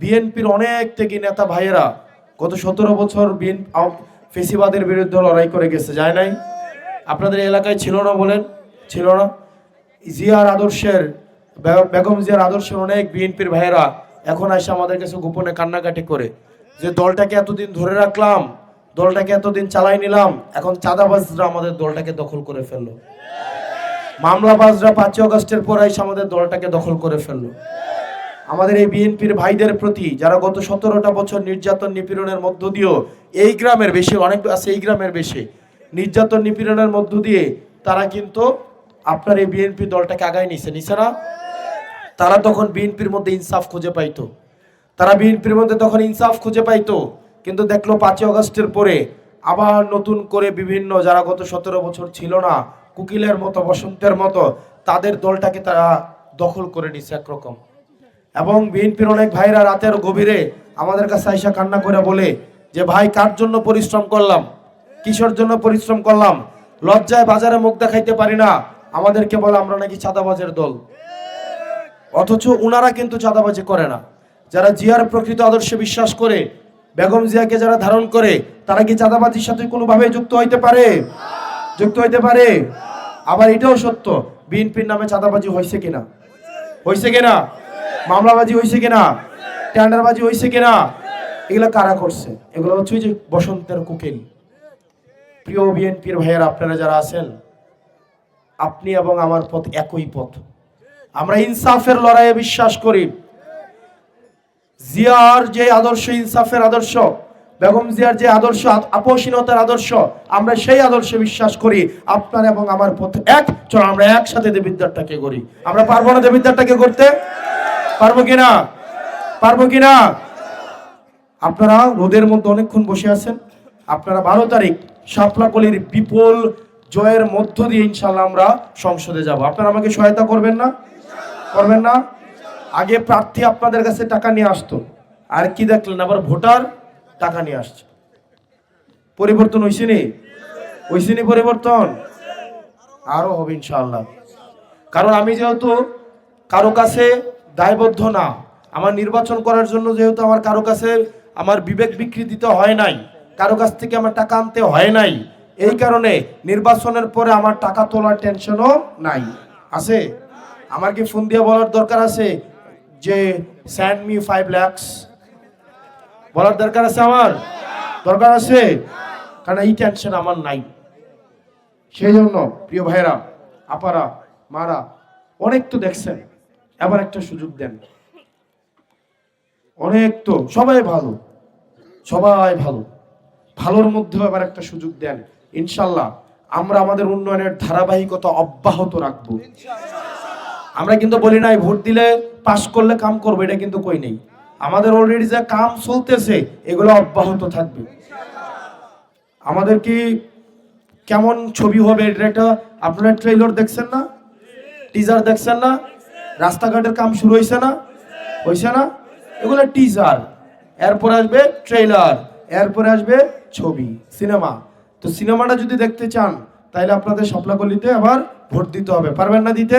বিএনপির অনেক থেকে নেতা ভাইয়েরা গত সতেরো বছর বিএন ফেসিবাদের বিরুদ্ধে লড়াই করে গেছে, যায় নাই? আপনাদের এলাকায় ছিল না বলেন? ছিল না? জিয়ার আদর্শের বেগম জিয়ার আদর্শের অনেক বিএনপির ভাইয়েরা এখন এসে আমাদের কাছে গোপনে কান্নাকাটি করে যে, দলটাকে এতদিন ধরে রাখলাম, দলটাকে এতদিন চালাই নিলাম, এখন চাঁদাবাজরা আমাদের দলটাকে দখল করে ফেলল। মামলাবাজরা পাঁচই অগস্টের পর এসে আমাদের দলটাকে দখল করে ফেলল। আমাদের এই বিএনপির ভাইদের প্রতি যারা গত সতেরোটা বছর নির্যাতন নিপীড়নের মধ্য দিয়েও এই গ্রামের বেশি, অনেক আছে এই গ্রামের বেশি, নির্যাতন নিপীড়নের মধ্য দিয়ে তারা কিন্তু আপনার এই বিএনপি দলটাকে আগায় নিছে। নিছে না? তারা তখন বিএনপির মধ্যে ইনসাফ খুঁজে পাইতো। তারা বিএনপির মধ্যে তখন ইনসাফ খুঁজে পাইতো, কিন্তু দেখল পাঁচই অগস্টের পরে আবার নতুন করে বিভিন্ন যারা গত সতেরো বছর ছিল না, কুকিলের মতো, বসন্তের মতো, তাদের দলটাকে তারা দখল করে নিছে একরকম। এবং বিএনপির অনেক ভাইরা রাতের গভীরে আমাদের কাছে আইসা কান্না করে বলে যে, ভাই, কার জন্য পরিশ্রম করলাম? কিসের জন্য পরিশ্রম করলাম? লজ্জায় বাজারে মুখ দেখাইতে পারি না। আমাদেরকে বলে আমরা নাকি চাঁদাবাজের দল। অথচ উনারা কিন্তু চাঁদাবাজি করে না। যারা জিয়ার প্রকৃত আদর্শে বিশ্বাস করে, বেগম জিয়াকে যারা ধারণ করে, তারা কি চাঁদাবাজির সাথে কোনোভাবে যুক্ত হইতে পারে? যুক্ত হইতে পারে? আবার এটাও সত্য, বিএনপির নামে চাঁদাবাজি হয়েছে কিনা? হয়েছে কিনা? মামলাবাজি হয়েছে কিনা? টেন্ডারবাজি হয়েছে কিনা? এগুলো কারা করছে? এগুলো হচ্ছে যে বসন্তের কুকিল। প্রিয় বিএনপির ভাইয়েরা, আপনারা যারা আছেন, আপনি এবং আমার পথ একই পথ। আমরা ইনসাফের লড়াইয়ে বিশ্বাস করি। জিয়ার যে আদর্শ, ইনসাফের আদর্শ, বেগম জিয়ার যে আদর্শ আ- আপোষহীনতার আদর্শ, আমরা সেই আদর্শে বিশ্বাস করি। আপনার এবং আমার পথ এক। চলো আমরা একসাথে দেবিদ্যারটাকে করি আমরা পারব না দেবিদ্যারটাকে করতে পারব কিনা? পারব কিনা? আপনারা রোদের মধ্যে অনেকক্ষণ বসে আছেন। আপনারা বারো তারিখ শাপলাকলির বিপুল জয়ের মধ্য দিয়ে ইনশাল্লাহ আমরা সংসদে যাব। আপনারা আমাকে সহায়তা করবেন না? করবেন না? আগে প্রার্থী আপনাদের কাছে টাকা নিয়ে আসতো। আর কি দেখলেন? আবার ভোটার টাকা নিয়ে আসছে। পরিবর্তন হয়েছে নি? হয়েছে নি পরিবর্তন? আরও হবে ইনশাল্লাহ কারণ আমি যেহেতু কারও কাছে দায়বদ্ধ না। আমার নির্বাচন করার জন্য যেহেতু আমার কারও কাছে আমার বিবেক বিক্রি দিতে হয় নাই, কারও কাছ থেকে আমার টাকা আনতে হয় নাই, এই কারণে নির্বাচনের পরে আমার টাকা তোলার টেনশনও নাই। আছে? আমার কি ফোন দিয়ে বলার দরকার আছে? যে স্যান্ড মি ফাইভ ল্যাক্স বলার দরকার আছে আমার? দরকার আছে? কারণ এই টেনশন আমার নাই। সেই জন্য, প্রিয় ভাইরা আপারা, মারা, অনেক তো দেখছেন। এবার একটা সুযোগ দেন। অনেক তো, সবাই ভালো সবাই ভালো। ভালোর মধ্যেও এবার একটা সুযোগ দেন। ইনশাল্লাহ, আমরা আমাদের উন্নয়নের ধারাবাহিকতা অব্যাহত রাখব। আমরা কিন্তু বলি নাই, ভোট দিলে পাশ করলে কাম করব, এটা কিন্তু কই নেই। আমাদের অলরেডি যা কাম চলতেছে, এগুলো অব্যাহত থাকবে। আমাদের কি কেমন ছবি হবে এটা একটা, আপনারা ট্রেলার দেখছেন না? টিজার দেখছেন না? রাস্তাঘাটের কাম শুরু হয়েছে না? হয়েছে না? এগুলো টিজার এরপর আসবে ট্রেলার এরপরে আসবে ছবি সিনেমা তো সিনেমাটা যদি দেখতে চান, তাহলে আপনাদের স্বপ্নাকলিতে আবার ভোট দিতে হবে। পারবেন না দিতে?